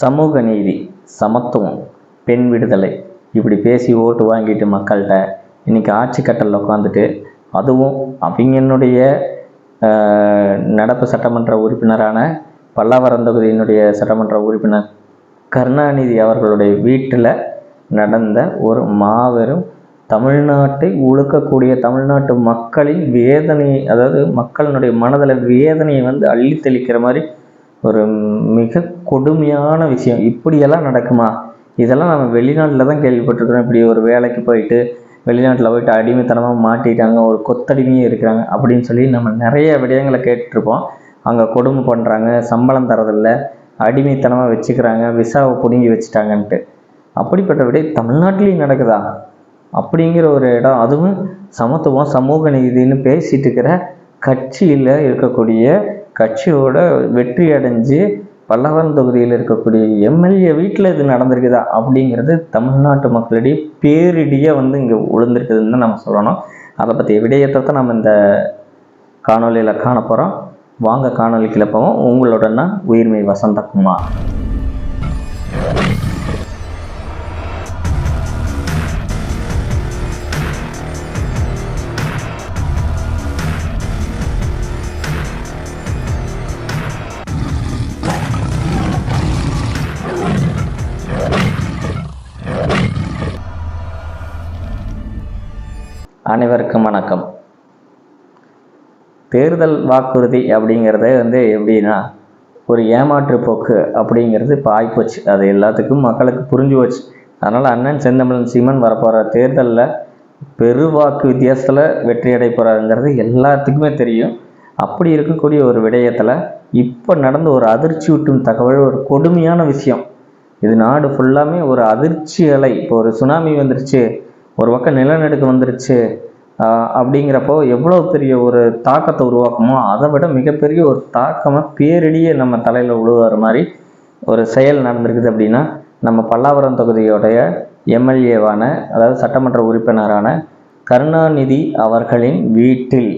சமூக நீதி சமத்துவம் பெண் விடுதலை. இப்படி பேசி ஓட்டு வாங்கிட்டு மக்கள்கிட்ட இன்றைக்கி ஆட்சி கட்டலில் உட்காந்துட்டு அதுவும் அவங்களுடைய நடப்பு சட்டமன்ற உறுப்பினரான பல்லாவரம் தொகுதியினுடைய சட்டமன்ற உறுப்பினர் கருணாநிதி அவர்களுடைய வீட்டில் நடந்த ஒரு மாபெரும் தமிழ்நாட்டை உழுக்கக்கூடிய தமிழ்நாட்டு மக்களின் வேதனை அதாவது மக்களினுடைய மனதில் வேதனையை வந்து அள்ளி தெளிக்கிற மாதிரி ஒரு மிக கொடுமையான விஷயம். இப்படியெல்லாம் நடக்குமா? இதெல்லாம் நம்ம வெளிநாட்டில் தான் கேள்விப்பட்டிருக்கிறோம். இப்படி ஒரு வேலைக்கு போயிட்டு வெளிநாட்டில் போயிட்டு அடிமைத்தனமாக மாட்டிட்டாங்க ஒரு கொத்தடிமையே இருக்கிறாங்க அப்படின்னு சொல்லி நம்ம நிறைய விடயங்களை கேட்டிருப்போம் அங்கே கொடுமை பண்ணுறாங்க சம்பளம் தரதில்ல அடிமைத்தனமாக வச்சுக்கிறாங்க விசாவை பிடுங்கி வச்சுட்டாங்கன்ட்டு. அப்படிப்பட்ட விடை தமிழ்நாட்டிலையும் நடக்குதா? அப்படிங்கிற ஒரு இடம். அதுவும் சமத்துவம் சமூக நீதினு பேசிட்டு இருக்கிற கட்சியில் இருக்கக்கூடிய கட்சியோட வெற்றி அடைஞ்சு பல்லவன் தொகுதியில் இருக்கக்கூடிய எம்எல்ஏ வீட்டில் இது நடந்திருக்குதா அப்படிங்கிறது தமிழ்நாட்டு மக்களிடையே பேரிடியாக வந்து இங்கே விழுந்திருக்குதுன்னு தான் நம்ம சொல்லணும். அதை பற்றிய விடயத்தை நம்ம இந்த காணொலியில் காண போகிறோம் வாங்க காணொலிக்குள்ள போவோம். உங்களோட நான் உயிர்மை வசந்தகுமார். அனைவருக்கும் வணக்கம். தேர்தல் வாக்குறுதி அப்படிங்கிறத வந்து எப்படின்னா ஒரு ஏமாற்று போக்கு அப்படிங்கிறது இப்போ அது எல்லாத்துக்கும் மக்களுக்கு புரிஞ்சு போச்சு. அதனால் அண்ணன் செந்தமிழன் சீமன் வரப்போகிற தேர்தலில் பெருவாக்கு வித்தியாசத்தில் வெற்றி அடைய போகிறாருங்கிறது எல்லாத்துக்குமே தெரியும். அப்படி இருக்கக்கூடிய ஒரு விடயத்தில் இப்போ நடந்த ஒரு அதிர்ச்சி ஊட்டும் தகவல் ஒரு கொடுமையான விஷயம். இது நாடு ஃபுல்லாமே ஒரு அதிர்ச்சி அலை இப்போ ஒரு சுனாமி வந்துருச்சு. ஒரு பக்கம் நிலநடுக்கம் வந்துருச்சு அப்படிங்கிறப்போ எவ்வளோ பெரிய ஒரு தாக்கத்தை உருவாக்குமோ அதை விட மிகப்பெரிய ஒரு தாக்கமாக பேரிடியே நம்ம தலையில் விழுவார் மாதிரி ஒரு செயல் நடந்திருக்குது அப்படின்னா நம்ம பல்லாவரம் தொகுதியோடைய எம்எல்ஏவான அதாவது சட்டமன்ற உறுப்பினரான கருணாநிதி அவர்களின் வீட்டில்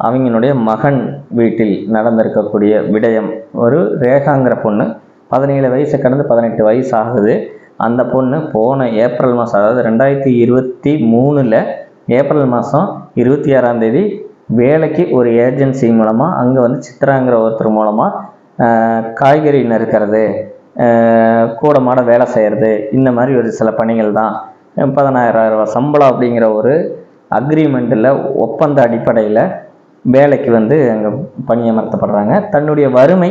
அவங்களுடைய மகன் வீட்டில் நடந்திருக்கக்கூடிய விடயம். ஒரு ரேகாங்கிற பொண்ணு பதினேழு வயசு கடந்து பதினெட்டு வயசு ஆகுது. அந்த பொண்ணு போன ஏப்ரல் மாதம் அதாவது ரெண்டாயிரத்தி இருபத்தி மூணில் ஏப்ரல் மாதம் இருபத்தி ஆறாம் தேதி வேலைக்கு ஒரு ஏஜென்சி மூலமாக அங்கே வந்து சித்ராங்கிற ஒருத்தர் மூலமாக காய்கறி நறுக்கிறது கூட மாட வேலை செய்கிறது இந்த மாதிரி ஒரு சில பணிகள் தான். பதினாயிரம் ரூபா சம்பளம் அப்படிங்கிற ஒரு அக்ரிமெண்ட்டில் ஒப்பந்த அடிப்படையில் வேலைக்கு வந்து அங்கே பணியமர்த்தப்படுறாங்க தன்னுடைய வறுமை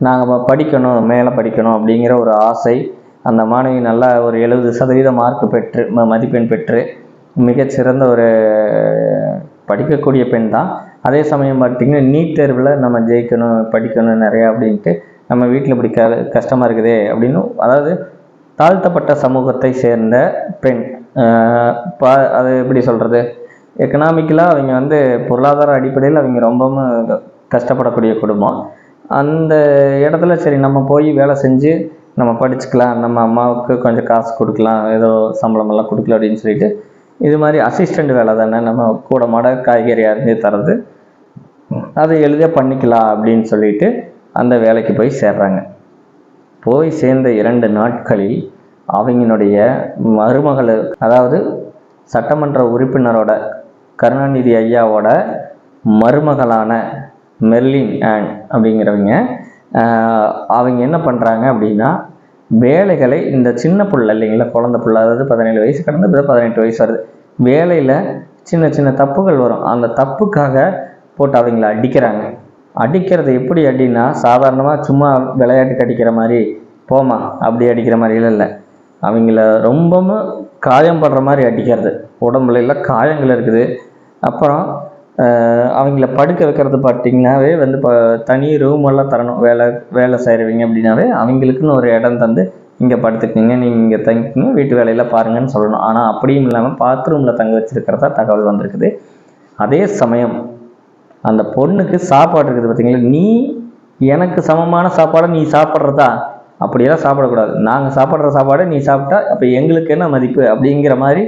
நாங்கள் படிக்கணும் மேலே படிக்கணும் அப்படிங்கிற ஒரு ஆசை அந்த மாணவி நல்லா ஒரு எழுபது சதவீத மார்க் பெற்று ம- மதிப்பெண் பெற்று மிகச்சிறந்த ஒரு படிக்கக்கூடிய பெண் தான். அதே சமயம் பார்த்திங்கன்னா நீட் தேர்வில் நம்ம ஜெயிக்கணும் படிக்கணும் நிறையா அப்படின்ட்டு நம்ம வீட்டில் இப்படி க கஷ்டமாக இருக்குதே அப்படின்னு அதாவது தாழ்த்தப்பட்ட சமூகத்தை சேர்ந்த பெண் பா அது எப்படி சொல்கிறது எக்கனாமிக்கலாக அவங்க வந்து பொருளாதார அடிப்படையில் அவங்க ரொம்பவும் கஷ்டப்படக்கூடிய குடும்பம். அந்த இடத்துல சரி நம்ம போய் வேலை செஞ்சு நம்ம படிச்சுக்கலாம் நம்ம அம்மாவுக்கு கொஞ்சம் காசு கொடுக்கலாம் ஏதோ சம்பளமெல்லாம் கொடுக்கல கொடுக்கலாம் அப்படின்னு சொல்லிட்டு இது மாதிரி அசிஸ்டண்ட் வேலை தானே நம்ம கூட மாட காய்கறி அரிஞ்சு தரது. அதை எளிதாக பண்ணிக்கலாம் அப்படின்னு சொல்லிட்டு அந்த வேலைக்கு போய் சேர்றாங்க. போய் சேர்ந்த இரண்டு நாட்களில் அவங்களுடைய மருமகள் அதாவது சட்டமன்ற உறுப்பினரோட கருணாநிதி ஐயாவோட மருமகளான மெர்லின் ஆன் அப்படிங்கிறவங்க அவங்க என்ன பண்ணுறாங்க அப்படின்னா வேலைகளை இந்த சின்ன புள்ள இல்லைங்களா குழந்தை புள்ள அதாவது பதினேழு வயசு கடந்து இப்போ பதினெட்டு வயசு வருது. வேலையில் சின்ன சின்ன தப்புகள் வரும். அந்த தப்புக்காக போட்டு அவங்கள அடிக்கிறாங்க. அடிக்கிறது எப்படி அடின்னா சாதாரணமாக சும்மா விளையாட்டுக்கு அடிக்கிற மாதிரி போமா அப்படி அடிக்கிற மாதிரி இல்லை. அவங்கள ரொம்பவும் காயம் படுற மாதிரி அடிக்கிறது. உடம்புல எல்லாம் காயங்கள் இருக்குது. அப்புறம் அவங்கள படுக்க வைக்கிறது பார்த்திங்கனாவே வந்து இப்போ தனி ரூமெல்லாம் தரணும். வேலை வேலை செய்கிறவங்க அப்படின்னாவே அவங்களுக்குன்னு ஒரு இடம் தந்து இங்கே படுத்துக்கிங்க நீங்கள் இங்கே தங்கிக்கிங்க வீட்டு வேலையெல்லாம் பாருங்கன்னு சொல்லணும். ஆனால் அப்படியும் இல்லாமல் பாத்ரூமில் தங்க வச்சுருக்கிறதா தகவல் வந்திருக்குது. அதே சமயம் அந்த பொண்ணுக்கு சாப்பாடு இருக்குது பார்த்தீங்களா நீ எனக்கு சமமான சாப்பாடை நீ சாப்பிட்றதா? அப்படியெல்லாம் சாப்பிடக்கூடாது. நாங்கள் சாப்பிட்ற சாப்பாடை நீ சாப்பிட்டா அப்போ எங்களுக்கு என்ன மதிப்பு? அப்படிங்கிற மாதிரி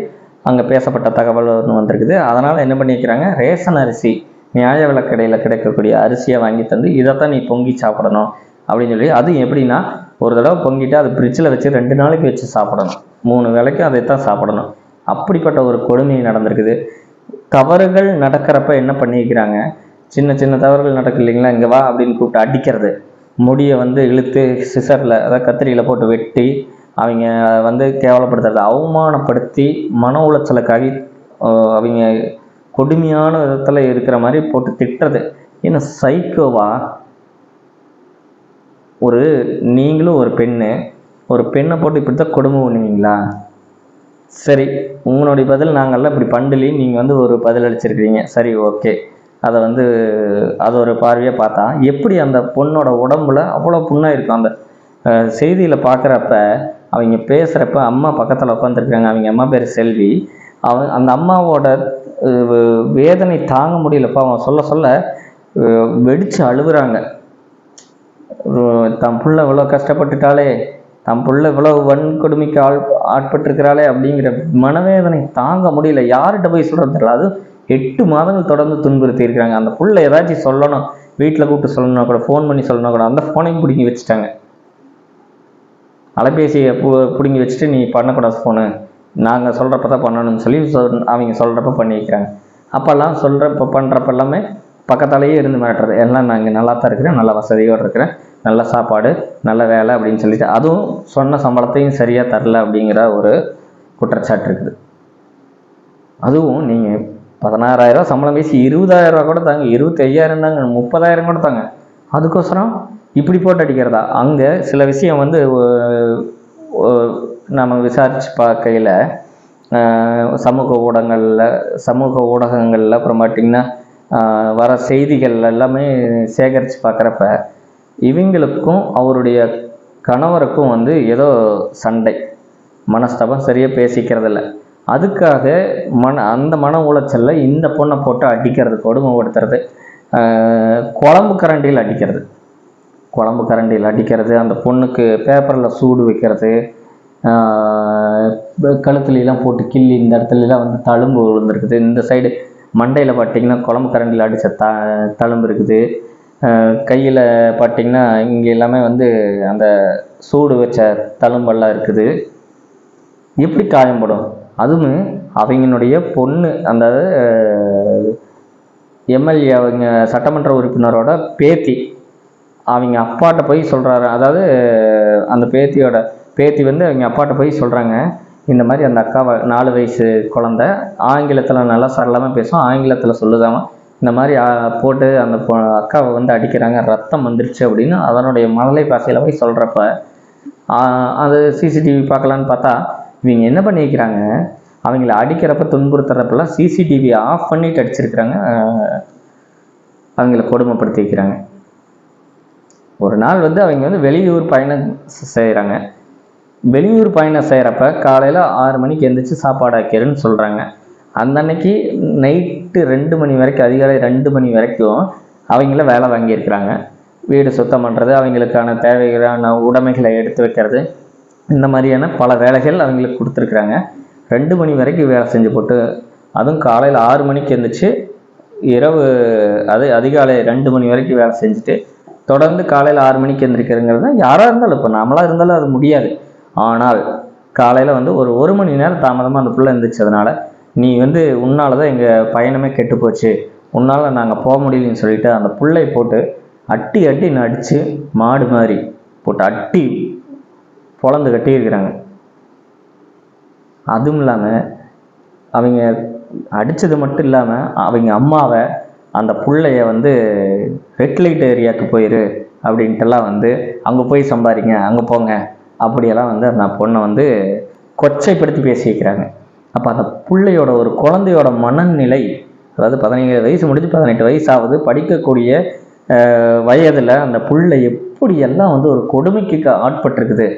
அங்கே பேசப்பட்ட தகவல் ஒன்று வந்திருக்குது. அதனால் என்ன பண்ணியிருக்கிறாங்க? ரேஷன் அரிசி நியாய விலக்கடையில் கிடைக்கக்கூடிய அரிசியை வாங்கி தந்து இதைத்தான் நீ பொங்கி சாப்பிடணும் அப்படின்னு சொல்லி அது எப்படின்னா ஒரு தடவை பொங்கிட்டு அது ஃப்ரிட்ஜில் வச்சு ரெண்டு நாளைக்கு வச்சு சாப்பிடணும். மூணு வேளைக்கும் அதை தான் சாப்பிடணும். அப்படிப்பட்ட ஒரு கொடுமை நடந்திருக்குது. தவறுகள் நடக்கிறப்ப என்ன பண்ணிக்கிறாங்க சின்ன சின்ன தவறுகள் நடக்கு இல்லைங்களா? இங்கே வா அப்படின்னு கூப்பிட்டு அடிக்கிறது. முடியை வந்து இழுத்து சிசரில் அதாவது கத்திரியில் போட்டு வெட்டி அவங்க வந்து கேவலப்படுத்துறது அவமானப்படுத்தி மன உளைச்சலுக்காகி அவங்க கொடுமையான விதத்தில் இருக்கிற மாதிரி போட்டு திட்டுறது. ஏன்னா சைக்கோவா ஒரு நீங்களும் ஒரு பெண்ணு ஒரு பெண்ணை போட்டு இப்படி தான் கொடுமை பண்ணுவீங்களா? சரி உங்களுடைய பதில் நாங்கள்லாம் இப்படி பண்ணலி நீங்கள் வந்து ஒரு பதில் அளிச்சிருக்கிறீங்க. சரி ஓகே. அதை வந்து அது ஒரு பார்வையாக பார்த்தா எப்படி அந்த பொண்ணோட உடம்புல அவ்வளோ புண்ணாக இருக்கும் அந்த செய்தியில் பார்க்குறப்ப அவங்க பேசுகிறப்ப அம்மா பக்கத்தில் உட்காந்துருக்காங்க அவங்க அம்மா பேர் செல்வி. அவன் அந்த அம்மாவோட வேதனை தாங்க முடியலப்பா. அவன் சொல்ல சொல்ல வெடித்து வெடிச்சு அழுகுறாங்க. தம் புள்ள இவ்வளோ கஷ்டப்பட்டுட்டாலே தம் புள்ள இவ்வளோ வன்கொடுமைக்கு ஆள் ஆட்பட்டிருக்கிறாளே அப்படிங்கிற மனவேதனை தாங்க முடியல. யார்கிட்ட போய் சொல்கிறது தெரியல. அது எட்டு மாதங்கள் தொடர்ந்து துன்புறுத்தி இருக்கிறாங்க. அந்த புள்ள ஏதாச்சும் சொல்லணும் வீட்டில் கூப்பிட்டு சொல்லணும் கூட ஃபோன் பண்ணி சொல்லணும் கூட அந்த ஃபோனையும் பிடிங்கி வச்சுட்டாங்க. அலைபேசியை பு பிடுங்கி வச்சுட்டு நீ பண்ணக்கூடாது ஃபோனு நாங்கள் சொல்கிறப்ப தான் பண்ணணும்னு சொல்லி சொல் அவங்க சொல்கிறப்ப பண்ணி வைக்கிறாங்க அப்போல்லாம் சொல்கிறப்ப பண்ணுறப்ப எல்லாமே பக்கத்தாலேயே இருந்து மாட்டுறது எல்லாம் நாங்கள் நல்லா தான் இருக்கிறேன். நல்ல வசதியோடு இருக்கிறேன். நல்ல சாப்பாடு நல்ல வேலை அப்படின்னு சொல்லிட்டு அதுவும் சொன்ன சம்பளத்தையும் சரியாக தரல அப்படிங்கிற ஒரு குற்றச்சாட்டு இருக்குது. அதுவும் நீங்கள் பதினாறாயிரம் சம்பளம் பேசி இருபதாயிரம் ரூபா கூட தாங்க இருபத்தி ஐயாயிரம் தாங்க முப்பதாயிரம் கூட தாங்க. அதுக்கோசரம் இப்படி போட்டு அடிக்கிறதா? அங்கே சில விஷயம் வந்து நம்ம விசாரித்து பார்க்கையில் சமூக ஊடகங்களில் சமூக ஊடகங்களில் அப்புறம் பார்த்திங்கன்னா வர செய்திகள் எல்லாமே சேகரித்து பார்க்குறப்ப இவங்களுக்கும் அவருடைய கணவருக்கும் வந்து ஏதோ சண்டை. மனஸ்தாபம் சரியாக பேசிக்கிறதில்ல. அதுக்காக மன அந்த மன உளைச்சலில் இந்த பொண்ணை போட்டு அடிக்கிறது கொடுமைப்படுத்துறது குழம்பு கரண்டியில் அடிக்கிறது. குழம்பு கரண்டியில் அடிக்கிறது அந்த பொண்ணுக்கு பேப்பரில் சூடு வைக்கிறது கழுத்துலலாம் போட்டு கிள்ளி இந்த இடத்துலலாம் வந்து தழும்பு விழுந்துருக்குது. இந்த சைடு மண்டையில் பார்த்தீங்கன்னா குழம்பு கரண்டியில் அடித்த த தழும்பு இருக்குது. கையில் பார்த்தீங்கன்னா இங்கே எல்லாமே வந்து அந்த சூடு வச்ச தழும்பெல்லாம் இருக்குது. எப்படி காயம்படும்? அதுவும் அவங்களுடைய பொண்ணு அந்த எம்எல்ஏ அவங்க சட்டமன்ற உறுப்பினரோட பேத்தி. அவங்க அப்பாட்ட போய் சொல்கிறாரு அதாவது அந்த பேத்தியோட பேத்தி வந்து அவங்க அப்பாட்ட போய் சொல்கிறாங்க இந்த மாதிரி அந்த அக்காவை நாலு வயசு குழந்த ஆங்கிலத்தில் நல்லா சரளமாக பேசும் ஆங்கிலத்தில் சொல்லுதாமல் இந்த மாதிரி போட்டு அந்த அக்காவை வந்து அடிக்கிறாங்க ரத்தம் வந்துருச்சு அப்படின்னு அதனுடைய மழலை பாசையில் போய் சொல்கிறப்ப அது சிசிடிவி பார்க்கலான்னு பார்த்தா இவங்க என்ன பண்ணியிருக்கிறாங்க? அவங்கள அடிக்கிறப்ப துன்புறுத்துறப்பெல்லாம் சிசிடிவி ஆஃப் பண்ணிட்டு அடிச்சிருக்கிறாங்க. அவங்கள கொடுமைப்படுத்தி வைக்கிறாங்க ஒரு நாள் வந்து அவங்க வந்து வெளியூர் பயணம் செய்கிறாங்க வெளியூர் பயணம் செய்கிறப்ப காலையில் ஆறு மணிக்கு எந்திரிச்சு சாப்பாடு ஆக்கிறேன்னு சொல்கிறாங்க அந்த அன்னைக்கு நைட்டு ரெண்டு மணி வரைக்கும் அதிகாலை ரெண்டு மணி வரைக்கும் அவங்கள வேலை வாங்கியிருக்கிறாங்க வீடு சுத்தம் பண்ணுறது அவங்களுக்கான தேவைகளான உடைமைகளை எடுத்து வைக்கிறது இந்த மாதிரியான பல வேலைகள் அவங்களுக்கு கொடுத்துருக்குறாங்க. ரெண்டு மணி வரைக்கும் வேலை செஞ்சு போட்டு அதுவும் காலையில் ஆறு மணிக்கு எழுந்திரிச்சு இரவு அது அதிகாலை ரெண்டு மணி வரைக்கும் வேலை செஞ்சுட்டு தொடர்ந்து காலையில் ஆறு மணிக்கு எந்திரிக்கிறங்கிறது தான் யாராக இருந்தாலும் இப்போ நம்மளாக இருந்தாலும் அது முடியாது. ஆனால் காலையில் வந்து ஒரு ஒரு மணி நேரம் தாமதமாக அந்த பிள்ளை எந்திரிச்சதுனால நீ வந்து உன்னால தான் எங்கள் பயணமே கெட்டு போச்சு. உன்னால் நாங்கள் போக முடியலன்னு சொல்லிட்டு அந்த பிள்ளை போட்டு அட்டி அட்டி நடித்து மாடு மாதிரி போட்டு அட்டி பொழந்து கட்டியிருக்கிறாங்க அதுவும் இல்லாமல் அவங்க அடித்தது மட்டும் இல்லாமல் அவங்க அம்மாவை அந்த பிள்ளைய வந்து ரெட் லைட் ஏரியாவுக்கு போயிரு அப்படின்ட்டுலாம் வந்து அங்கே போய் சம்பாதிங்க அங்கே போங்க. அப்படியெல்லாம் வந்து அந்த பொண்ணை வந்து கொச்சைப்படுத்தி பேசி வைக்கிறாங்க. அப்போ அந்த பிள்ளையோட ஒரு குழந்தையோட மனநிலை அதாவது பதினேழு வயசு முடிஞ்சு பதினெட்டு வயசு ஆகுது படிக்கக்கூடிய வயதில் அந்த புள்ளை எப்படியெல்லாம் வந்து ஒரு கொடுமைக்கு ஆட்பட்டிருக்குது.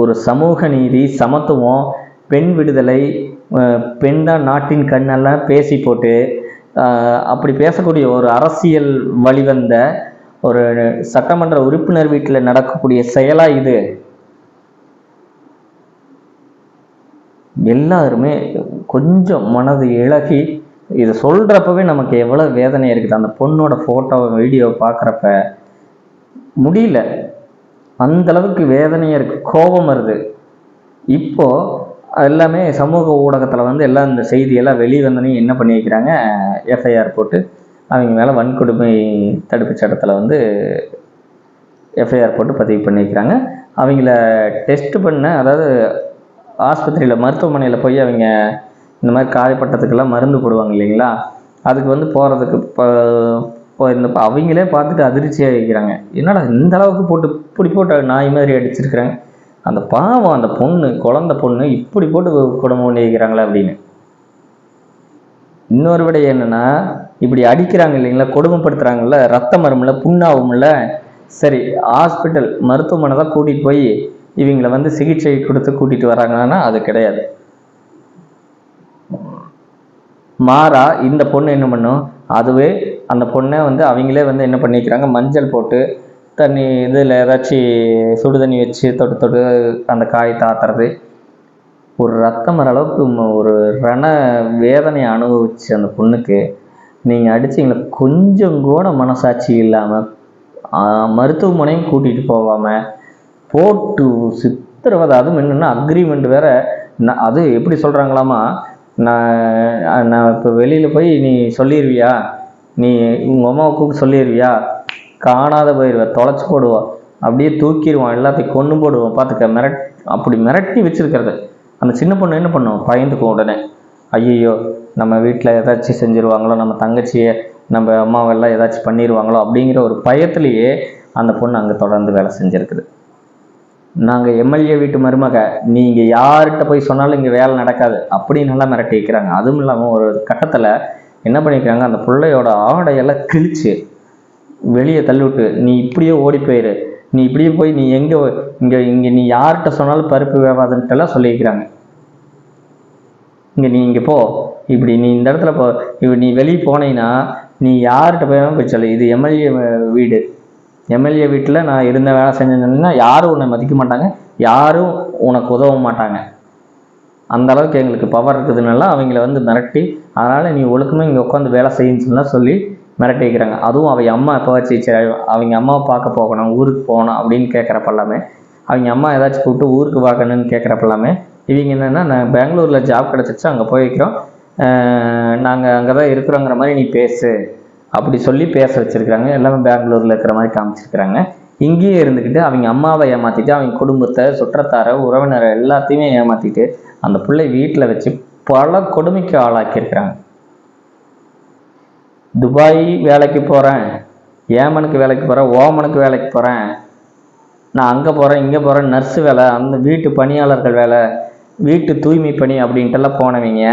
ஒரு சமூக நீதி சமத்துவம் பெண் விடுதலை பெண் தான் நாட்டின் கண்ணெல்லாம் பேசி போட்டு அப்படி பேசக்கூடிய ஒரு அரசியல் வழிவந்த ஒரு சட்டமன்ற உறுப்பினர் வீட்டில் நடக்கக்கூடிய செயலா இது? எல்லாருமே கொஞ்சம் மனது இழகி இதை சொல்கிறப்பவே நமக்கு எவ்வளோ வேதனை இருக்குது. அந்த பொண்ணோட ஃபோட்டோவை வீடியோ பார்க்குறப்ப முடியல. அந்த அளவுக்கு வேதனையாக இருக்குது கோபம் வருது. இப்போ எல்லாமே சமூக ஊடகத்தில் வந்து எல்லாம் இந்த செய்தியெல்லாம் வெளியே வந்தோடனே என்ன பண்ணி வைக்கிறாங்க? எஃப்ஐஆர் போட்டு அவங்க மேலே வன்கொடுமை தடுப்பு சட்டத்தில் வந்து எஃப்ஐஆர் போட்டு பதிவு பண்ணி வைக்கிறாங்க. அவங்கள டெஸ்ட் பண்ண அதாவது ஆஸ்பத்திரியில் மருத்துவமனையில் போய் அவங்க இந்த மாதிரி காயப்பட்டதுக்கெல்லாம் மருந்து போடுவாங்க இல்லைங்களா? அதுக்கு வந்து போகிறதுக்கு இப்போ இந்த அவங்களே பார்த்துட்டு அதிர்ச்சியாக வைக்கிறாங்க. என்னடா இந்த அளவுக்கு போட்டு இப்படி போட்டு நாய் மாதிரி அடிச்சிருக்கிறாங்க. அந்த பாவம் அந்த பொண்ணு குழந்த பொண்ணு இப்படி போட்டு குடும்பம் பண்ணிக்கிறாங்களே அப்படின்னு. இன்னொரு விட என்னன்னா இப்படி அடிக்கிறாங்க இல்லைங்களா கொடுமைப்படுத்துறாங்கல்ல ரத்தம் வரும்ல புண்ணாகும்ல சரி ஹாஸ்பிட்டல் மருத்துவமனை தான் கூட்டிகிட்டு போய் இவங்களை வந்து சிகிச்சை கொடுத்து கூட்டிகிட்டு வராங்கன்னா அது கிடையாது. மாறா இந்த பொண்ணு என்ன பண்ணும்? அதுவே அந்த பொண்ணை வந்து அவங்களே வந்து என்ன பண்ணிக்கிறாங்க மஞ்சள் போட்டு தண்ணி இதில் ஏதாச்சும் சுடு தண்ணி வச்சு தொட்டு தொட்டு அந்த காய் தாத்துறது. ஒரு ரத்தம் வர அளவுக்கு ஒரு ரண வேதனையை அனுபவிச்சு அந்த பொண்ணுக்கு நீங்கள் அடிச்சீங்கள கொஞ்சம் கூட மனசாட்சி இல்லாமல் மருத்துவமனையும் கூட்டிகிட்டு போகாமல் போட்டு சித்திரவதை. அதுவும் என்னென்னா அக்ரிமெண்ட் வேற. நான் அது எப்படி சொல்கிறாங்களாமா நான் நான் இப்போ வெளியில் போய் நீ சொல்லிடுவியா நீ உங்கள் அம்மாவை கூப்பிட்டு சொல்லிடுவியா காணாத போயிடுவ தொலைச்சி போடுவோம் அப்படியே தூக்கிடுவான் எல்லாத்தையும் கொண்டு போடுவோம் பார்த்துக்க மிரட் அப்படி மிரட்டி வச்சிருக்கிறது. அந்த சின்ன பொண்ணு என்ன பண்ணுவோம் பயந்துக்கும் உடனே. ஐயையோ நம்ம வீட்டில் ஏதாச்சும் செஞ்சுருவாங்களோ நம்ம தங்கச்சியை நம்ம அம்மாவெல்லாம் ஏதாச்சும் பண்ணிடுவாங்களோ அப்படிங்கிற ஒரு பயத்திலேயே அந்த பொண்ணு அங்கே தொடர்ந்து வேலை செஞ்சுருக்குது. நாங்கள் எம்எல்ஏ வீட்டு மருமக நீங்கள் யார்கிட்ட போய் சொன்னாலும் இங்கே வேலை நடக்காது அப்படின்னு எல்லாம் மிரட்டி வைக்கிறாங்க. அதுவும் இல்லாமல் ஒரு கட்டத்தில் என்ன பண்ணிக்கிறாங்க அந்த பிள்ளையோட ஆடையெல்லாம் கிழிச்சு வெளியே தள்ளிவிட்டு நீ இப்படியே ஓடி போயிரு. நீ இப்படியே போய் நீ எங்கே இங்கே இங்கே நீ யார்கிட்ட சொன்னாலும் பருப்பு வேவாதுன்ட்டுலாம் சொல்லியிருக்கிறாங்க. இங்கே நீ இங்கே போ. இப்படி நீ இந்த இடத்துல போ. இப்படி நீ வெளியே போனீங்கன்னா நீ யார்கிட்ட போய் போய் சொல்லு. இது எம்எல்ஏ வீடு. எம்எல்ஏ வீட்டில் நான் இருந்த வேலை செஞ்சேன்னா யாரும் உன்னை மதிக்க மாட்டாங்க. யாரும் உனக்கு உதவ மாட்டாங்க. அந்த அளவுக்கு எங்களுக்கு பவர் இருக்குதுனால அவங்கள வந்து மிரட்டி அதனால் நீ ஒழுக்கமாக இங்கே உட்காந்து வேலை செய்யுன்னு சொல்லி மிரட்டி வைக்கிறாங்க அதுவும் அவங்க அம்மா எப்போ வச்சு சரி அவங்க அம்மாவை பார்க்க போகணும் ஊருக்கு போகணும் அப்படின்னு கேட்குறப்ப எல்லாமே அவங்க அம்மா ஏதாச்சும் கூப்பிட்டு ஊருக்கு பார்க்கணும்னு கேட்குறப்பெல்லாமே இவங்க என்னென்னா நான் பெங்களூரில் ஜாப் கிடச்சிச்சு அங்கே போய் வைக்கிறோம். நாங்கள் அங்கே தான் இருக்கிறோங்கிற மாதிரி நீ பேசு. அப்படி சொல்லி பேச வச்சுருக்குறாங்க. எல்லாமே பெங்களூரில் இருக்கிற மாதிரி காமிச்சிருக்கிறாங்க. இங்கேயே இருந்துக்கிட்டு அவங்க அம்மாவை ஏமாற்றிட்டு அவங்க குடும்பத்தை சுற்றத்தார உறவினரை எல்லாத்தையுமே ஏமாற்றிட்டு அந்த பிள்ளை வீட்டில் வச்சு பல கொடுமைக்கு ஆளாக்கியிருக்கிறாங்க. துபாய் வேலைக்கு போகிறேன் ஏமனுக்கு வேலைக்கு போகிறேன் ஓமனுக்கு வேலைக்கு போகிறேன் நான் அங்கே போகிறேன் இங்கே போகிறேன் நர்ஸு வேலை அந்த வீட்டு பணியாளர்கள் வேலை வீட்டு தூய்மை பணி அப்படின்ட்டுலாம் போனவங்க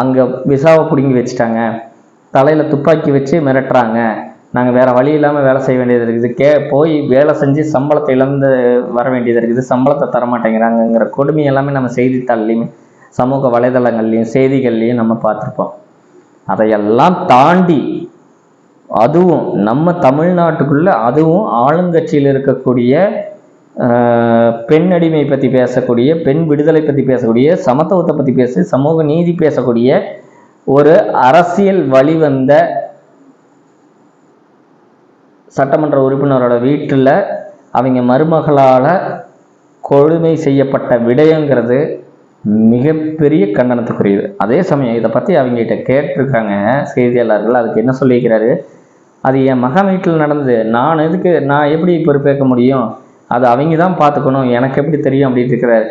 அங்கே விசாவை பிடுங்கி வச்சுட்டாங்க. தலையில் துப்பாக்கி வச்சு மிரட்டுறாங்க. நாங்கள் வேறு வழி இல்லாமல் வேலை செய்ய வேண்டியது இருக்குது. கே போய் வேலை செஞ்சு சம்பளத்தை இழந்து வர வேண்டியது இருக்குது. சம்பளத்தை தர மாட்டேங்கிறாங்கங்கிற கொடுமை எல்லாமே நம்ம செய்தித்தாள்லேயும் சமூக வலைதளங்கள்லையும் செய்திகள்லையும் நம்ம பார்த்துருப்போம். அதையெல்லாம் தாண்டி அதுவும் நம்ம தமிழ்நாட்டுக்குள்ள அதுவும் ஆளுங்கட்சியில் இருக்கக்கூடிய பெண்ணடிமை பெண் அடிமை பற்றி பேசக்கூடிய பெண் விடுதலை பற்றி பேசக்கூடிய சமத்துவத்தை பற்றி பேச சமூக நீதி பேசக்கூடிய ஒரு அரசியல் வழிவந்த சட்டமன்ற உறுப்பினரோட வீட்டில் அவங்க மருமகளால் கொடுமை செய்யப்பட்ட விடயங்கிறது மிகப்பெரிய கண்டனத்துக்குரியது. அதே சமயம் இதை பற்றி அவங்ககிட்ட கேட்டிருக்காங்க செய்தியாளர்கள். அதுக்கு என்ன சொல்லியிருக்கிறாரு? அது என் மகன் வீட்டில் நடந்தது. நான் எதுக்கு நான் எப்படி பொறுப்பேற்க முடியும்? அது அவங்க தான் பார்த்துக்கணும். எனக்கு எப்படி தெரியும் அப்படின்ட்டு இருக்கிறாரு.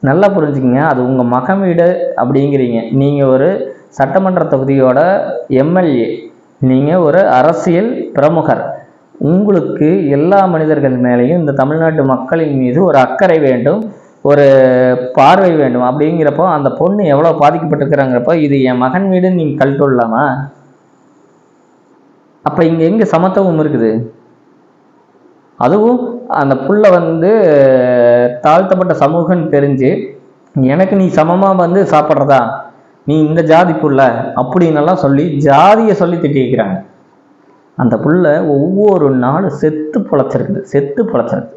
நல்லா புரிஞ்சுக்கங்க. அது உங்கள் மகன் வீடு அப்படிங்கிறீங்க. நீங்கள் ஒரு சட்டமன்ற தொகுதியோட எம்எல்ஏ. நீங்கள் ஒரு அரசியல் பிரமுகர். உங்களுக்கு எல்லா மனிதர்கள் மேலேயும் இந்த தமிழ்நாட்டு மக்களின் மீது ஒரு அக்கறை வேண்டும். ஒரு பார்வை வேண்டும். அப்படிங்கிறப்போ அந்த பொண்ணு எவ்வளோ பாதிக்கப்பட்டிருக்கிறாங்கிறப்போ இது என் மகன் வீடுன்னு நீங்கள் கழட்டுடலாமா அப்போ இங்கே எங்கே சமத்துவம் இருக்குது? அதுவும் அந்த புள்ள வந்து தாழ்த்தப்பட்ட சமூகம்னு தெரிஞ்சு எனக்கு நீ சமமாக வந்து சாப்பிட்றதா? நீ இந்த ஜாதி புள்ள அப்படின்னெல்லாம் சொல்லி ஜாதியை சொல்லி திட்டிக்கிறாங்க அந்த புள்ள ஒவ்வொரு நாளும் செத்து பொழைச்சிருக்குது செத்து பொழைச்சிருக்கு.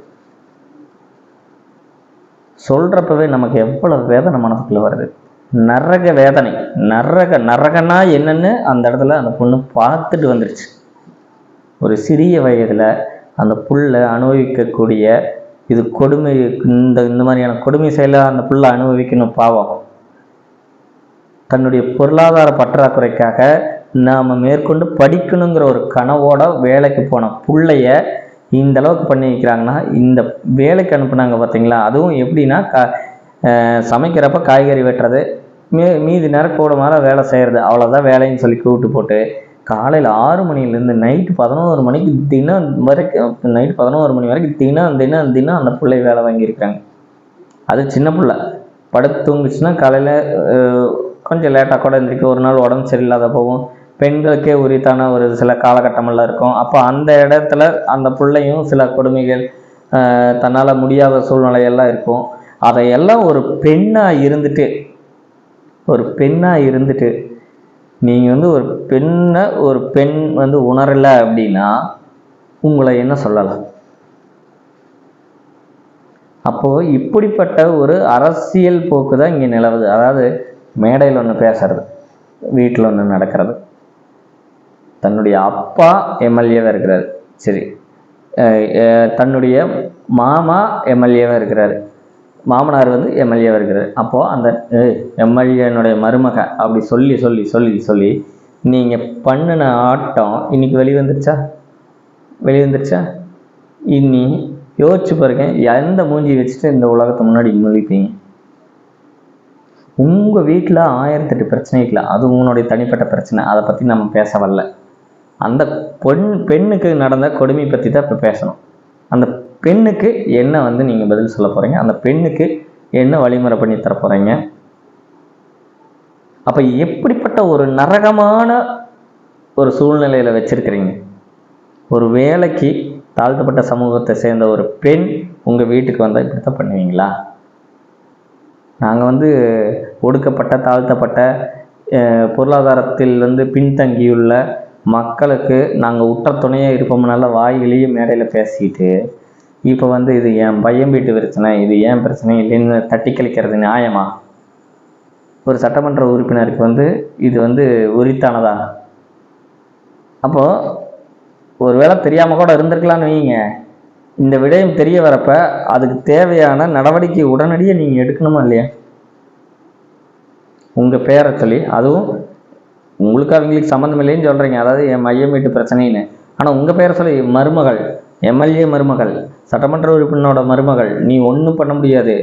சொல்கிறப்பவே நமக்கு எவ்வளவு வேதனை மனசுக்குள்ள வருது. நரக வேதனை நரக நரகனா என்னன்னு அந்த இடத்துல அந்த பொண்ணு பார்த்துட்டு வந்துருச்சு. ஒரு சிறிய வயதில் அந்த புல்லை அனுபவிக்கக்கூடிய இது கொடுமை இந்த இந்த மாதிரியான கொடுமை செயலை அந்த புல்லை அனுபவிக்கணும் பாவம். தன்னுடைய பொருளாதார பற்றாக்குறைக்காக நாம் மேற்கொண்டு படிக்கணுங்கிற ஒரு கனவோட வேலைக்கு போன பிள்ளைய இந்த அளவுக்கு பண்ணி வைக்கிறாங்கன்னா இந்த வேலைக்கு அனுப்புனாங்க பார்த்தீங்களா? அதுவும் எப்படின்னா க சமைக்கிறப்ப காய்கறி வெட்டுறது மீ மீதி நேரம் கூட மேலே வேலை செய்கிறது அவ்வளோதான் வேலைன்னு சொல்லி கூப்பிட்டு போட்டு காலையில் ஆறு மணிலேருந்து நைட்டு பதினோரு மணிக்கு தினம் வரைக்கும் நைட்டு பதினோரு மணி வரைக்கும் தினம் தினம் தினம் அந்த பிள்ளை வேலை வாங்கியிருக்காங்க அது சின்ன பிள்ளை. படுத்து தூங்குச்சுன்னா காலையில் கொஞ்சம் லேட்டாக கூட எந்திரிக்கும் ஒரு நாள் உடம்பு சரியில்லாத போகும். பெண்களுக்கே உரித்தான ஒரு சில காலகட்டமெல்லாம் இருக்கும். அப்போ அந்த இடத்துல அந்த பிள்ளையும் சில கொடுமைகள் தன்னால் முடியாத சூழ்நிலையெல்லாம் இருக்கும். அதையெல்லாம் ஒரு பெண்ணாக இருந்துட்டு ஒரு பெண்ணாக இருந்துட்டு நீங்கள் வந்து ஒரு பெண்ணை ஒரு பெண் வந்து உணரலை அப்படின்னா உங்களை என்ன சொல்லலாம்? அப்போது இப்படிப்பட்ட ஒரு அரசியல் போக்கு தான் இங்கே நிலவுது. அதாவது மேடையில் ஒன்று பேசுறது வீட்டில் ஒன்று நடக்கிறது. தன்னுடைய அப்பா எம்எல்ஏவாக இருக்கிறார். சரி. தன்னுடைய மாமா எம்எல்ஏவாக இருக்கிறார். மாமனார் வந்து எம்எல்ஏவாக இருக்கிறார். அப்போது அந்த எம்எல்ஏனுடைய மருமக அப்படி சொல்லி சொல்லி சொல்லி சொல்லி நீங்கள் பண்ணின ஆட்டம் இன்னைக்கு வெளி வந்துருச்சா வெளி வந்துருச்சா யோசிச்சு பாருங்க எந்த மூஞ்சி வச்சுட்டு இந்த உலகத்தை முன்னாடி முழிப்பீங்க? உங்கள் வீட்டில் ஆயிரத்தெட்டு பிரச்சனைகள் அது உங்களுடைய தனிப்பட்ட பிரச்சனை. அதை பற்றி நம்ம பேச வரல. அந்த பெண் பெண்ணுக்கு நடந்த கொடுமை பற்றி தான் இப்போ பேசணும். அந்த பெண்ணுக்கு என்ன வந்து நீங்கள் பதில் சொல்ல போகிறீங்க அந்த பெண்ணுக்கு என்ன வழிமுறை பண்ணி தர போகிறீங்க அப்போ எப்படிப்பட்ட ஒரு நரகமான ஒரு சூழ்நிலையில் வச்சுருக்கிறீங்க? ஒரு வேலைக்கு தாழ்த்தப்பட்ட சமூகத்தை சேர்ந்த ஒரு பெண் உங்கள் வீட்டுக்கு வந்தால் இப்படி தான் பண்ணுவீங்களா? நாங்கள் வந்து ஒடுக்கப்பட்ட தாழ்த்தப்பட்ட பொருளாதாரத்தில் வந்து பின்தங்கியுள்ள மக்களுக்கு நாங்கள் உற்ற துணையாக இருப்போம்னால வாயிலேயே மேடையில் பேசிக்கிட்டு இப்போ வந்து இது என் பையன் வீட்டு பிரச்சனை இது ஏன் பிரச்சனை இல்லைன்னு தட்டி கழிக்கிறது நியாயமா? ஒரு சட்டமன்ற உறுப்பினருக்கு வந்து இது வந்து உரித்தானதா? அப்போது ஒருவேளை தெரியாமல் கூட இருந்திருக்கலான்னு வைங்க இந்த விடயம் தெரிய வரப்ப அதுக்கு தேவையான நடவடிக்கை உடனடியாக நீங்கள் எடுக்கணுமா இல்லையா? உங்கள் பேரை சொல்லி அதுவும் உங்களுக்கு அவங்களுக்கு சம்மந்தம் இல்லைன்னு சொல்கிறீங்க அதாவது என் மையம் வீட்டு பிரச்சனைன்னு. ஆனால் உங்கள் பேரை சொல்லி மருமகள் எம்எல்ஏ மருமகள் சட்டமன்ற உறுப்பினரோட மருமகள் நீ ஒன்றும் பண்ண முடியாது.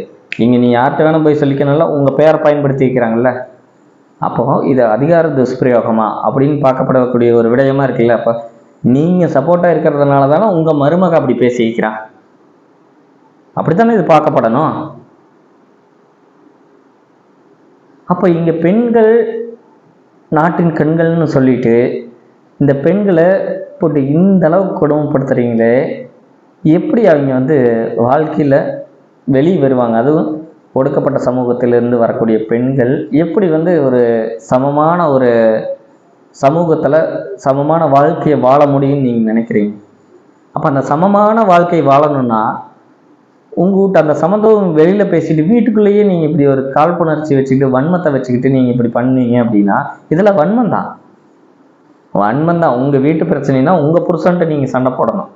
இங்கே நீ யார்கிட்ட வேணும் போய் சொல்லிக்கணும்ல உங்கள் பேரை பயன்படுத்தி வைக்கிறாங்கல்ல. அப்போ இது அதிகார துஷ்பிரயோகமா அப்படின்னு பார்க்கப்படக்கூடிய ஒரு விடயமா இருக்குல்ல அப்போ நீங்கள் சப்போர்ட்டாக இருக்கிறதுனால தானே உங்கள் மருமக அப்படி பேசி வைக்கிறான் அப்படித்தானே இது பார்க்கப்படணும்? அப்போ இங்கே பெண்கள் நாட்டின் கண்கள்னு சொல்லிட்டு இந்த பெண்களை போட்டு இந்த அளவுக்கு கொடுமைப்படுத்துறீங்களே எப்படி அவங்க வந்து வாழ்க்கையில் வெளியே வருவாங்க? அதுவும் ஒடுக்கப்பட்ட சமூகத்திலிருந்து வரக்கூடிய பெண்கள் எப்படி வந்து ஒரு சமமான ஒரு சமூகத்தில் சமமான வாழ்க்கையை வாழ முடியும்னு நீங்கள் நினைக்கிறீங்க? அப்போ அந்த சமமான வாழ்க்கை வாழணும்னா உங்ககிட்ட வீட்டு அந்த சமத்துவம் வெளியில் பேசிட்டு வீட்டுக்குள்ளேயே நீங்கள் இப்படி ஒரு காழ்ப்புணர்ச்சி வச்சுக்கிட்டு வன்மத்தை வச்சுக்கிட்டு நீங்கள் இப்படி பண்ணீங்க அப்படின்னா இதில் வன்மம் தான். வன்மம் தான். உங்கள் வீட்டு பிரச்சனைனா உங்கள் புருஷன்ட்டு நீங்கள் சண்டை போடணும்.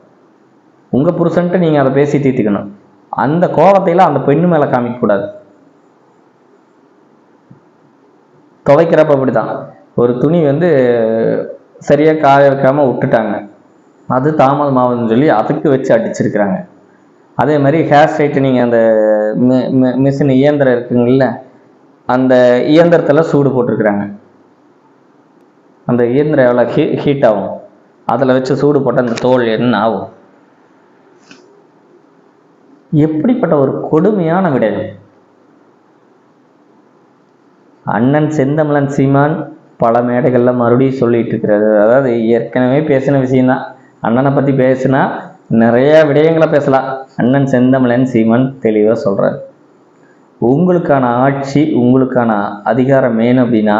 உங்கள் புருஷன்ட்ட நீங்கள் அதை பேசி தீர்த்துக்கணும். அந்த கோபத்தையெல்லாம் அந்த பெண்ணு மேலே காமிக்கக்கூடாது. துவைக்கிறப்ப அப்படி தான் ஒரு துணி வந்து சரியாக காய வைக்காமல் விட்டுட்டாங்க. அது தாமதமாகுதுன்னு சொல்லி அதுக்கு வச்சு அடிச்சிருக்கிறாங்க. அதே மாதிரி ஹேர் ஸ்ட்ரைட்டனிங் அந்த மிஷின் இயந்திரம் இருக்குங்கள்ல அந்த இயந்திரத்தில் சூடு போட்டிருக்கிறாங்க. அந்த இயந்திரம் எவ்வளோ ஹீ ஹீட் ஆகும்? அதில் வச்சு சூடு போட்டால் அந்த தோல் என்ன ஆகும்? எப்படிப்பட்ட ஒரு கொடுமையான விடயம். அண்ணன் செந்தமலன் சீமான் பல மேடைகளில் மறுபடியும் சொல்லிட்டு இருக்கிறது அதாவது ஏற்கனவே பேசின விஷயம்தான். அண்ணனை பற்றி பேசினா நிறைய விடயங்களை பேசலாம். அண்ணன் செந்தமிழன் சீமன் தெளிவாக சொல்கிறார் உங்களுக்கான ஆட்சி உங்களுக்கான அதிகாரம் வேணும் அப்படின்னா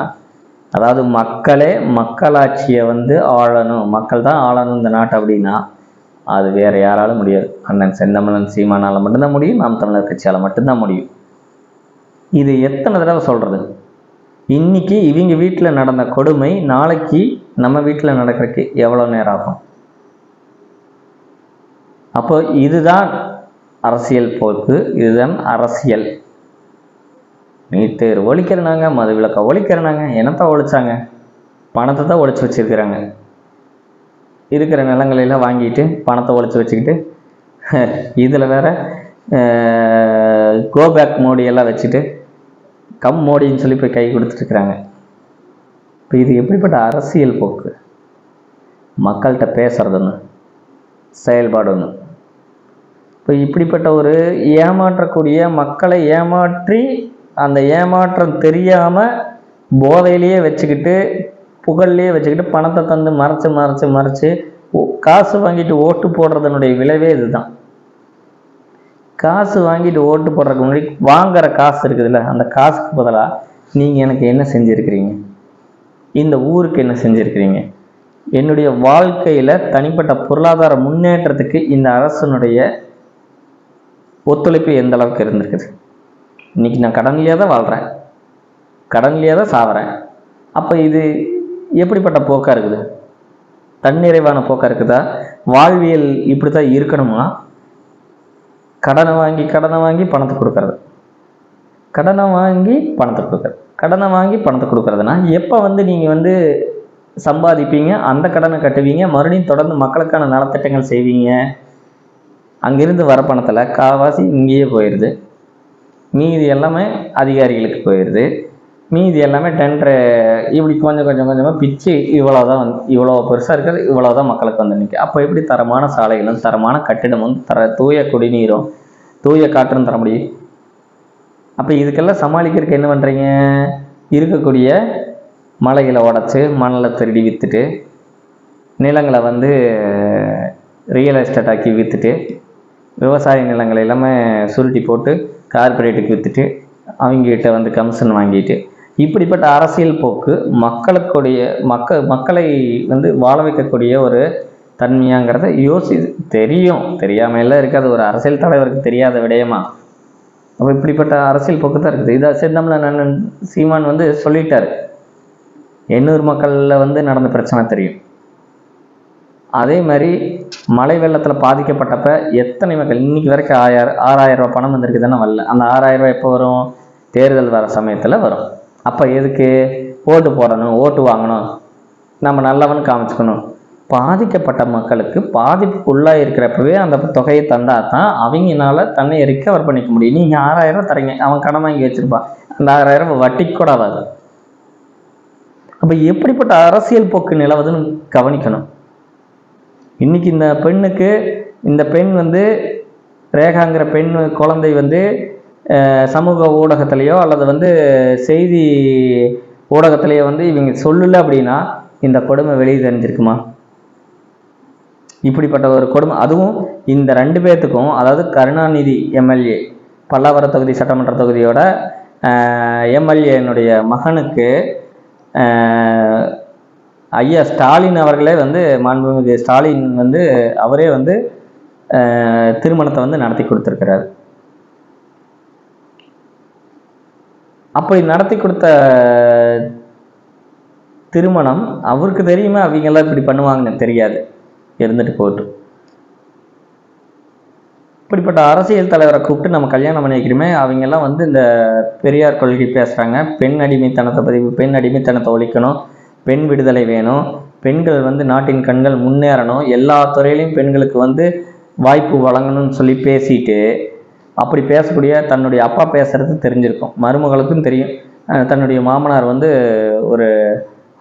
அதாவது மக்களே மக்களாட்சியை வந்து ஆளணும். மக்கள் தான் ஆளணும் இந்த நாட்டை அப்படின்னா அது வேற யாராலும் முடியாது. அண்ணன் செந்தமிழன் சீமானால் மட்டும்தான் முடியும் நாம் தமிழர் கட்சியால் மட்டும்தான் முடியும். இது எத்தனை தடவை சொல்கிறது இன்னைக்கு இவங்க வீட்டில் நடந்த கொடுமை நாளைக்கு நம்ம வீட்டில் நடக்கிறதுக்கு எவ்வளோ நேரம் ஆகும்? அப்போ இதுதான் அரசியல் போக்கு இதுதான் அரசியல். நீட் தேர்வு ஒழிக்கிறனாங்க மது விளக்க ஒழிக்கிறனாங்க என்னத்தை ஒழிச்சாங்க பணத்தை தான் ஒழிச்சு வச்சிருக்கிறாங்க. இருக்கிற நிலங்களெல்லாம் வாங்கிட்டு பணத்தை ஒழிச்சு வச்சுக்கிட்டு இதில் வேற கோபேக் மோடி எல்லாம் வச்சுட்டு கம் மோடின்னு சொல்லி போய் கை கொடுத்துட்ருக்குறாங்க இப்போ இது எப்படிப்பட்ட அரசியல் போக்கு? மக்கள்கிட்ட பேசுறது ஒன்று செயல்பாடு ஒன்று இப்போ இப்படிப்பட்ட ஒரு ஏமாற்றக்கூடிய மக்களை ஏமாற்றி அந்த ஏமாற்றம் தெரியாமல் போதையிலேயே வச்சுக்கிட்டு புகழ்லேயே வச்சுக்கிட்டு பணத்தை தந்து மறைச்சு மறைச்சு மறைச்சு ஓ- காசு வாங்கிட்டு ஓட்டு போடுறதனுடைய விளைவே இதுதான். காசு வாங்கிட்டு ஓட்டு போடுறதுக்கு முன்னாடி வாங்குற காசு இருக்குதுல்ல அந்த காசுக்கு பதிலாக நீங்கள் எனக்கு என்ன செஞ்சுருக்கிறீங்க? இந்த ஊருக்கு என்ன செஞ்சுருக்கிறீங்க? என்னுடைய வாழ்க்கையில் தனிப்பட்ட பொருளாதார முன்னேற்றத்துக்கு இந்த அரசனுடைய ஒத்துழைப்பு எந்த அளவுக்கு இருந்திருக்குது? இன்னைக்கு நான் கடன்லேயே தான் வாழ்கிறேன் கடன்லேயே தான் சாவறேன். அப்போ இது எப்படிப்பட்ட போக்காக இருக்குது? தன்னிறைவான போக்காக இருக்குதா? வாழ்வியல் இப்படி தான் இருக்கணுமா? கடனை வாங்கி கடனை வாங்கி பணத்தை கொடுக்கறது. கடனை வாங்கி பணத்தை கொடுக்குறது. கடனை வாங்கி பணத்தை கொடுக்கறதுனா எப்போ வந்து நீங்கள் வந்து சம்பாதிப்பீங்க? அந்த கடனை கட்டுவீங்க? மறுபடியும் தொடர்ந்து மக்களுக்கான நலத்திட்டங்கள் செய்வீங்க? அங்கிருந்து வர பணத்தில் காவாசி இங்கேயே போயிடுது மீதி எல்லாமே அதிகாரிகளுக்கு போயிடுது மீதி எல்லாமே டெண்டர் இப்படி கொஞ்சம் கொஞ்சம் கொஞ்சமாக பிச்சு இவ்வளோ தான் வந்து இவ்வளோ பெருசாக இருக்கிறது இவ்வளோ தான் மக்களுக்கு வந்து நிற்கும் அப்போ எப்படி தரமான சாலைகளும் தரமான கட்டிடமும் தர தூய குடிநீரும் தூய காற்றும் தர முடியும்? அப்போ இதுக்கெல்லாம் சமாளிக்கிறதுக்கு என்ன பண்ணுறீங்க இருக்கக்கூடிய மலைகளை உடச்சி மணலை திருடி விற்றுட்டு நிலங்களை வந்து ரியல் எஸ்டேட் ஆக்கி விற்றுட்டு விவசாய நிலங்களை எல்லாமே சுருட்டி போட்டு கார்ப்பரேட்டுக்கு விற்றுட்டு அவங்ககிட்ட வந்து கமிஷன் வாங்கிட்டு இப்படிப்பட்ட அரசியல் போக்கு மக்களுக்குடைய மக்க மக்களை வந்து வாழ வைக்கக்கூடிய ஒரு தன்மையாங்கிறத யோசி தெரியும். தெரியாமையெல்லாம் எல்லாம் இருக்காது. ஒரு அரசியல் தலைவருக்கு தெரியாத விடயமா? அப்போ இப்படிப்பட்ட அரசியல் போக்கு தான் இருக்குது. இதை செந்தமிழன் அண்ணன் சீமான் வந்து சொல்லிட்டார். எண்ணூர் மக்களில் வந்து நடந்த பிரச்சனை தெரியும். அதே மாதிரி மழை வெள்ளத்தில் பாதிக்கப்பட்டப்ப எத்தனை மக்கள்? இன்னைக்கு வரைக்கும் ஆயிரம் ஆறாயிரம் ரூபாய் பணம் வந்திருக்கு தானே வரல. அந்த ஆறாயிரம் ரூபாய் எப்போ வரும்? தேர்தல் வர சமயத்தில் வரும். அப்போ எதுக்கு? ஓட்டு போடணும் ஓட்டு வாங்கணும். நம்ம நல்லவன் காமிச்சுக்கணும். பாதிக்கப்பட்ட மக்களுக்கு பாதிப்புக்குள்ளாக இருக்கிறப்பவே அந்த தொகையை தந்தா தான் அவங்கனால தன்னை ரிக்கவர் பண்ணிக்க முடியும். நீங்கள் ஆறாயிரம் ரூபாய் தரீங்க அவன் கடன் வாங்கி வச்சிருப்பான் அந்த ஆறாயிரம் ரூபாய் வட்டி கூட ஆகாது அப்போ எப்படிப்பட்ட அரசியல் போக்கு நிலவுதுன்னு கவனிக்கணும். இன்றைக்கி இந்த பெண்ணுக்கு இந்த பெண் வந்து ரேகாங்கிற பெண் குழந்தை வந்து சமூக ஊடகத்திலேயோ அல்லது வந்து செய்தி ஊடகத்திலேயோ வந்து இவங்க சொல்லலை அப்படின்னா இந்த கொடுமை வெளியே தெரிஞ்சிருக்குமா? இப்படிப்பட்ட ஒரு கொடுமை. அதுவும் இந்த ரெண்டு பேர்த்துக்கும் அதாவது கருணாநிதி எம்எல்ஏ பல்லாவரம் தொகுதி சட்டமன்ற தொகுதியோட எம்எல்ஏனுடைய மகனுக்கு ஐயா ஸ்டாலின் அவர்களே வந்து மாண்புமிகு ஸ்டாலின் வந்து அவரே வந்து திருமணத்தை வந்து நடத்தி கொடுத்துருக்கிறார். அப்படி நடத்தி கொடுத்த திருமணம் அவருக்கு தெரியுமா? அவங்கெல்லாம் இப்படி பண்ணுவாங்கன்னு தெரியாது. இருந்துட்டு போட்டு. இப்படிப்பட்ட அரசியல் தலைவரை கூப்பிட்டு நம்ம கல்யாணம் பண்ணி வைக்கிறோமே அவங்கெல்லாம் வந்து இந்த பெரியார் கொள்கை பேசுகிறாங்க பெண் அடிமைத்தனத்தை பதிவு பெண் அடிமைத்தனத்தை ஒழிக்கணும். பெண் விடுதலை வேணும். பெண்கள் வந்து நாட்டின் கண்கள் முன்னேறணும். எல்லா துறையிலையும் பெண்களுக்கு வந்து வாய்ப்பு வழங்கணும்னு சொல்லி பேசிட்டு அப்படி பேசக்கூடிய தன்னுடைய அப்பா பேசுறது தெரிஞ்சிருக்கும். மருமகளுக்கும் தெரியும். தன்னுடைய மாமனார் வந்து ஒரு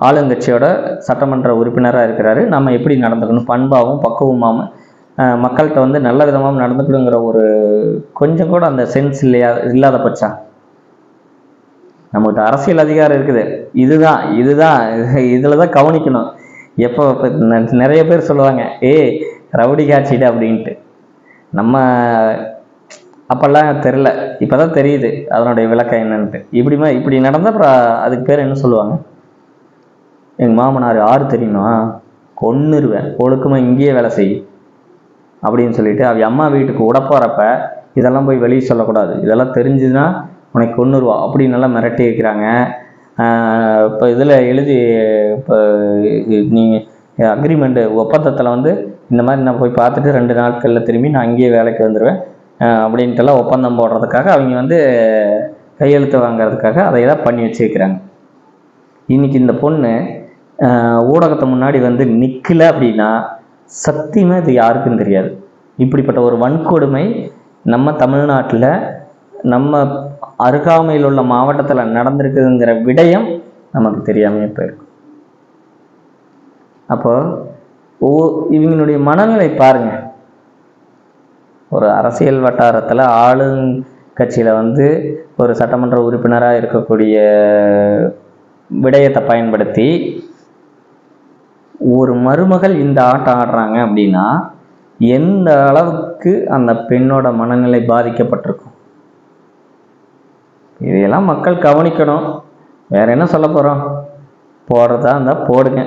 ஆளுங்கட்சியோட சட்டமன்ற உறுப்பினராக இருக்கிறாரு. நம்ம எப்படி நடந்துக்கணும்? பண்பாகவும் பக்குவமாகவும் மக்கள்கிட்ட வந்து நல்ல விதமாக நடந்துக்கணுங்கிற ஒரு கொஞ்சம் கூட அந்த சென்ஸ் இல்லையா இல்லாத பட்சம். நம்மகிட்ட அரசியல் அதிகாரம் இருக்குது. இதுதான் இதுதான் இதில் தான் கவனிக்கணும். எப்போ நிறைய பேர் சொல்லுவாங்க ஏய் ரவுடி காட்சிட்டு அப்படின்ட்டு. நம்ம அப்போல்லாம் தெரில இப்போ தான் தெரியுது அதனுடைய விளக்கம் என்னன்ட்டு. இப்படிமா இப்படி நடந்தால் அப்புறம் அதுக்கு பேர் என்ன சொல்லுவாங்க? எங்கள் மாமனார் ஆறு தெரியுமா? கொன்னுருவேன். ஒழுக்கமாக இங்கேயே வேலை செய். அப்படின்னு சொல்லிட்டு அவ அம்மா வீட்டுக்கு விட போகிறப்ப இதெல்லாம் போய் வெளியே சொல்லக்கூடாது. இதெல்லாம் தெரிஞ்சுதுன்னா உனக்கு கொன்னுருவா அப்படின்னு எல்லாம் மிரட்டி இருக்கிறாங்க. இப்போ இதில் எழுதி இப்போ நீங்கள் அக்ரிமெண்ட்டு ஒப்பந்தத்தில் வந்து இந்த மாதிரி நான் போய் பார்த்துட்டு ரெண்டு நாட்களில் திரும்பி நான் அங்கேயே வேலைக்கு வந்துடுவேன் அப்படின்ட்டுலாம் ஒப்பந்தம் போடுறதுக்காக அவங்க வந்து கையெழுத்து வாங்குறதுக்காக அதையெல்லாம் பண்ணி வச்சுருக்கிறாங்க. இன்னைக்கு இந்த பொண்ணு ஊடகத்தை முன்னாடி வந்து நிற்கல அப்படின்னா சத்தியமாக இது யாருக்கும் தெரியாது. இப்படிப்பட்ட ஒரு வன்கொடுமை நம்ம தமிழ்நாட்டில் நம்ம அருகாமையில் உள்ள மாவட்டத்தில் நடந்திருக்குதுங்கிற விடயம் நமக்கு தெரியாமையே போயிருக்கும் அப்போ ஓ இவங்களுடைய மனநிலை பாருங்க. ஒரு அரசியல் வட்டாரத்தில் ஆளுங்கட்சியில் வந்து ஒரு சட்டமன்ற உறுப்பினராக இருக்கக்கூடிய விடயத்தை பயன்படுத்தி ஒரு மருமகள் இந்த ஆட்டம் ஆடுறாங்க அப்படின்னா எந்த அளவுக்கு அந்த பெண்ணோட மனநிலை பாதிக்கப்பட்டிருக்கும்? இதையெல்லாம் மக்கள் கவனிக்கணும். வேற என்ன சொல்ல போகிறோம் போடுறதா இருந்தால் போடுங்க.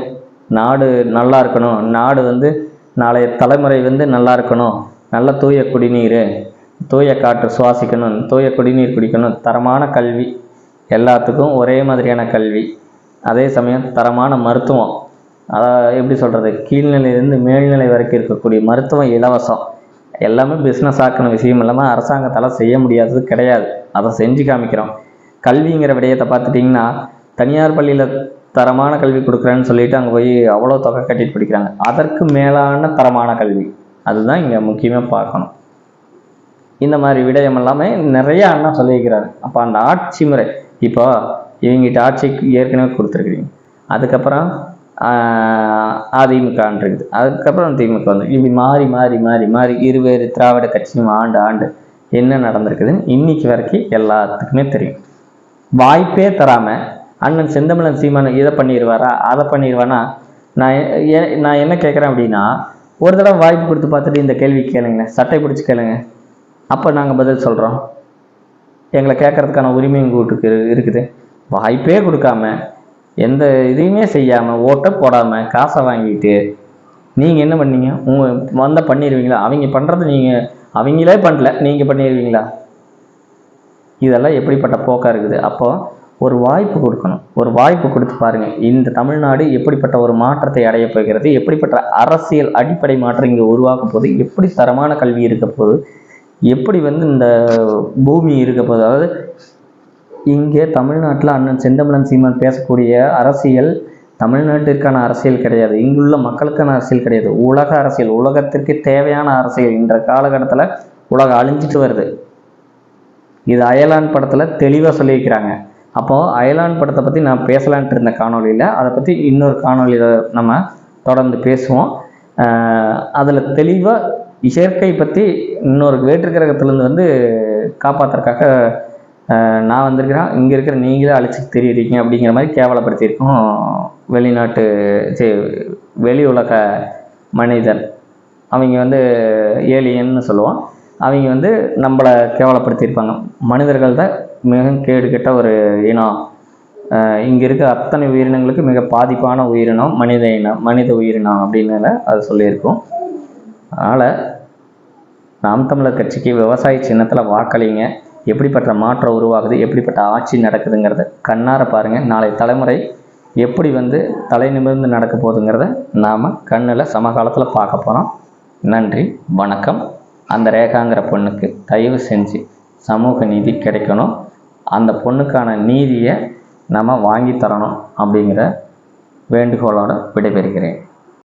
நாடு நல்லா இருக்கணும். நாடு வந்து நாளைய தலைமுறை வந்து நல்லா இருக்கணும். நல்ல தூய குடிநீர் தூய காற்று சுவாசிக்கணும் தூய குடிநீர் குடிக்கணும். தரமான கல்வி. எல்லாத்துக்கும் ஒரே மாதிரியான கல்வி. அதே சமயம் தரமான மருத்துவம். அதாவது எப்படி சொல்கிறது கீழ்நிலையிலேருந்து மேல்நிலை வரைக்கும் இருக்கக்கூடிய மருத்துவம் இலவசம். எல்லாமே பிஸ்னஸ் ஆக்கின விஷயம் இல்லாமல் அரசாங்கத்தால் செய்ய முடியாதது கிடையாது. அதை செஞ்சு காமிக்கிறோம். கல்விங்கிற விடயத்தை பார்த்துட்டிங்கன்னா தனியார் பள்ளியில் தரமான கல்வி கொடுக்குறேன்னு சொல்லிட்டு அங்கே போய் அவ்வளோ தொகை கட்டிட்டு படிக்கிறாங்க. அதற்கு மேலான தரமான கல்வி. அதுதான் இங்கே முக்கியமாக பார்க்கணும். இந்த மாதிரி விடயம் எல்லாமே நிறைய அண்ணா சொல்லியிருக்கிறாரு. அப்போ அந்த ஆட்சி முறை இப்போ இவங்கிட்ட ஆட்சிக்கு ஏற்கனவே கொடுத்துருக்குறீங்க. அதுக்கப்புறம் அதிமுக அதிமுகன்னு இருக்குது அதுக்கப்புறம் திமுக வந்து இப்படி மாறி மாறி மாறி மாறி இருவேறு திராவிட கட்சியும் ஆண்டு ஆண்டு என்ன நடந்திருக்குதுன்னு இன்னைக்கு வரைக்கும் எல்லாத்துக்குமே தெரியும். வாய்ப்பே தராமல் அண்ணன் செந்தமிழன் சீமான் இதை பண்ணிடுவாரா அதை பண்ணிடுவானா நான் நான் என்ன கேட்குறேன் அப்படின்னா ஒரு தடவை வாய்ப்பு கொடுத்து பார்த்துட்டு இந்த கேள்வி கேளுங்களேன் சட்டை பிடிச்சி கேளுங்க. அப்போ நாங்கள் பதில் சொல்கிறோம் எங்களை கேட்கறதுக்கான உரிமையும் கூட்டுக்கு இருக்குது. வாய்ப்பே கொடுக்காம எந்த இதையுமே செய்யாமல் ஓட்டை போடாமல் காசை வாங்கிட்டு நீங்கள் என்ன பண்ணீங்க? உங்கள் வந்தால் பண்ணிடுவீங்களா அவங்க பண்ணுறது நீங்கள் அவங்களே பண்ணல நீங்கள் பண்ணிடுவீங்களா இதெல்லாம் எப்படிப்பட்ட போக்காக இருக்குது? அப்போது ஒரு வாய்ப்பு கொடுக்கணும். ஒரு வாய்ப்பு கொடுத்து பாருங்கள் இந்த தமிழ்நாடு எப்படிப்பட்ட ஒரு மாற்றத்தை அடைய போகிறது? எப்படிப்பட்ட அரசியல் அடிப்படை மாற்றம் இங்கே உருவாக்க போது எப்படி தரமான கல்வி இருக்க போகுது? எப்படி வந்து இந்த பூமி இருக்க போகுது? அதாவது இங்கே தமிழ்நாட்டில் அண்ணன் செந்தமிழன் சீமான் பேசக்கூடிய அரசியல் தமிழ்நாட்டிற்கான அரசியல் கிடையாது. இங்குள்ள மக்களுக்கான அரசியல் கிடையாது. உலக அரசியல் உலகத்திற்கு தேவையான அரசியல் இன்ற காலகட்டத்தில் உலகம் அழிஞ்சிட்டு வருது. இது அயலான் படத்தில் தெளிவாக சொல்லியிருக்கிறாங்க. அப்போது அயலான் படத்தை பற்றி நான் பேசலான்ட்டு இருந்த காணொளியில் அதை பற்றி இன்னொரு காணொலியில் நம்ம தொடர்ந்து பேசுவோம். அதில் தெளிவாக இயற்கை பற்றி இன்னொரு வேற்று கிரகத்துலேருந்து வந்து காப்பாற்றுறதுக்காக நான் வந்திருக்கிறேன். இங்கே இருக்கிற நீங்களே அழிச்சிட்டு தெரியுறீங்க அப்படிங்கிற மாதிரி கேவலப்படுத்தியிருக்கோம். வெளிநாட்டு சரி வெளி உலக மனிதர். அவங்க வந்து ஏலியன்னு சொல்லுவோம். அவங்க வந்து நம்மளை கேவலப்படுத்தியிருப்பாங்க. மனிதர்கள் தான் மிக கேடு கெட்ட ஒரு இனம். இங்கே இருக்க அத்தனை உயிரினங்களுக்கு மிக பாதிப்பான உயிரினம் மனித இனம் மனித உயிரினம் அப்படின்னு அது சொல்லியிருக்கோம். அதனால் நாம் தமிழர் கட்சிக்கு விவசாய சின்னத்தில் வாக்களிங்க. எப்படிப்பட்ட மாற்றம் உருவாகுது எப்படிப்பட்ட ஆட்சி நடக்குதுங்கிறத கண்ணார பாருங்கள் நாளை தலைமுறை எப்படி வந்து தலை நிமிர்ந்து நடக்க போகுதுங்கிறத நாம் கண்ணில் சமகாலத்தில் பார்க்க போகிறோம் நன்றி வணக்கம். அந்த ரேகாங்கிற பொண்ணுக்கு தயவு செஞ்சு சமூக நீதி கிடைக்கணும். அந்த பொண்ணுக்கான நீதியை நம்ம வாங்கி தரணும் அப்படிங்கிற வேண்டுகோளோடு விடைபெறுகிறேன்.